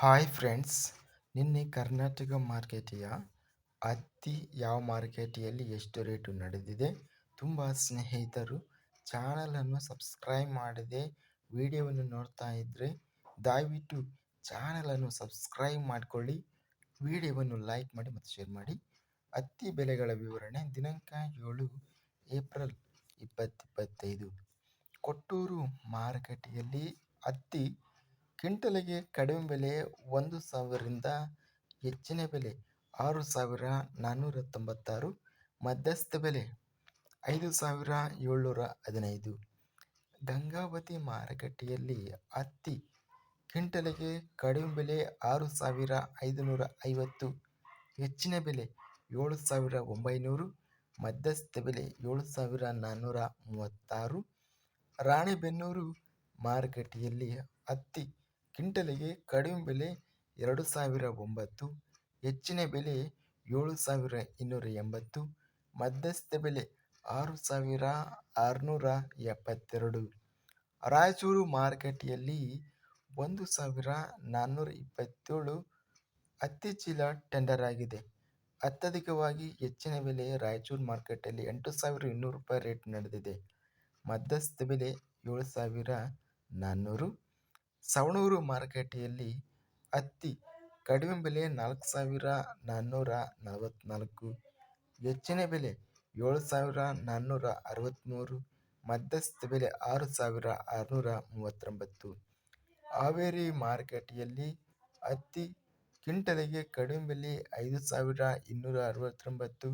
Hi friends ನಿನ್ನೆ ಕರ್ನಾಟಕ ಮಾರ್ಕೆಟಿಯ ಹತ್ತಿ ಯಾವ ಮಾರ್ಕೆಟಿಯಲ್ಲಿ ಎಷ್ಟು ರೇಟು ನಡೆದಿದೆ ತುಂಬ ಸ್ನೇಹಿತರು ಚಾನಲನ್ನು ಸಬ್ಸ್ಕ್ರೈಬ್ ಮಾಡದೆ ವಿಡಿಯೋವನ್ನು ನೋಡ್ತಾ ಇದ್ದರೆ ದಯವಿಟ್ಟು ಚಾನಲನ್ನು ಸಬ್ಸ್ಕ್ರೈಬ್ ಮಾಡಿಕೊಳ್ಳಿ, ವಿಡಿಯೋವನ್ನು ಲೈಕ್ ಮಾಡಿ ಮತ್ತು ಶೇರ್ ಮಾಡಿ. ಹತ್ತಿ ಬೆಲೆಗಳ ವಿವರಣೆ ದಿನಾಂಕ ಏಳು ಏಪ್ರಿಲ್ ಇಪ್ಪತ್ತಿಪ್ಪತ್ತೈದು ಕೊಟ್ಟೂರು ಮಾರುಕಟ್ಟೆಯಲ್ಲಿ ಹತ್ತಿ ಕ್ವಿಂಟಲಿಗೆ ಕಡಿಮೆ ಬೆಲೆ ಒಂದು ಸಾವಿರದಿಂದ ಹೆಚ್ಚಿನ ಬೆಲೆ ಆರು ಸಾವಿರ ನಾನ್ನೂರ ತೊಂಬತ್ತಾರು ಮಧ್ಯಸ್ಥ ಬೆಲೆ ಐದು ಸಾವಿರ ಏಳ್ನೂರ ಹದಿನೈದು. ಗಂಗಾವತಿ ಮಾರುಕಟ್ಟೆಯಲ್ಲಿ ಹತ್ತಿ ಕ್ವಿಂಟಲಿಗೆ ಕಡಿಮೆ ಬೆಲೆ ಆರು ಸಾವಿರ ಐದುನೂರ ಐವತ್ತು, ಹೆಚ್ಚಿನ ಬೆಲೆ ಏಳು ಸಾವಿರ ಒಂಬೈನೂರು, ಮಧ್ಯಸ್ಥ ಬೆಲೆ ಏಳು ಸಾವಿರ ನಾನ್ನೂರ ಮೂವತ್ತಾರು. ರಾಣೆಬೆನ್ನೂರು ಮಾರುಕಟ್ಟೆಯಲ್ಲಿ ಹತ್ತಿ ಕ್ವಿಂಟಲಿಗೆ ಕಡಿಮೆ ಬೆಲೆ ಎರಡು ಸಾವಿರ ಒಂಬತ್ತು, ಹೆಚ್ಚಿನ ಬೆಲೆ ಏಳು ಸಾವಿರ ಇನ್ನೂರ ಎಂಬತ್ತು, ಮಧ್ಯಸ್ಥ ಬೆಲೆ ಆರು ಸಾವಿರ ಆರುನೂರ ಎಪ್ಪತ್ತೆರಡು. ರಾಯಚೂರು ಮಾರುಕಟ್ಟೆಯಲ್ಲಿ ಒಂದು ಸಾವಿರ ನಾನ್ನೂರ ಇಪ್ಪತ್ತೇಳು ಹತ್ತಿ ಚೀಲ ಟೆಂಡರ್ ಆಗಿದೆ. ಅತ್ಯಧಿಕವಾಗಿ ಹೆಚ್ಚಿನ ಬೆಲೆ ರಾಯಚೂರು ಮಾರ್ಕೆಟಲ್ಲಿ ಎಂಟು ಸಾವಿರ ಇನ್ನೂರು ರೂಪಾಯಿ ರೇಟ್ ನಡೆದಿದೆ. ಮಧ್ಯಸ್ಥ ಬೆಲೆ ಏಳು ಸಾವಿರ ನಾನ್ನೂರು ಸವಣೂರು ಮಾರುಕಟ್ಟೆಯಲ್ಲಿ ಹತ್ತಿ ಕಡಿಮೆ ಬೆಲೆ ನಾಲ್ಕು ಸಾವಿರ ನಾನ್ನೂರ ನಲವತ್ತ್ನಾಲ್ಕು ಹೆಚ್ಚಿನ ಬೆಲೆ ಏಳು ಸಾವಿರ ನಾನ್ನೂರ ಅರವತ್ತ್ಮೂರು ಮಧ್ಯಸ್ಥ ಬೆಲೆ ಆರು ಸಾವಿರ ಆರುನೂರ ಮೂವತ್ತೊಂಬತ್ತು. ಹಾವೇರಿ ಮಾರುಕಟ್ಟೆಯಲ್ಲಿ ಹತ್ತಿ ಕ್ವಿಂಟಲಿಗೆ ಕಡಿಮೆ ಬೆಲೆ ಐದು ಸಾವಿರ ಇನ್ನೂರ ಅರವತ್ತೊಂಬತ್ತು,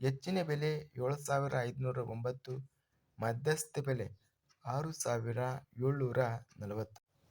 ಹೆಚ್ಚಿನ ಬೆಲೆ ಏಳು ಸಾವಿರ ಐದುನೂರ ಒಂಬತ್ತು, ಮಧ್ಯಸ್ಥ ಬೆಲೆ ಆರು ಸಾವಿರ ಏಳ್ನೂರ ನಲವತ್ತು.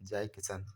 ಜೈ ಕಿಸಾನ್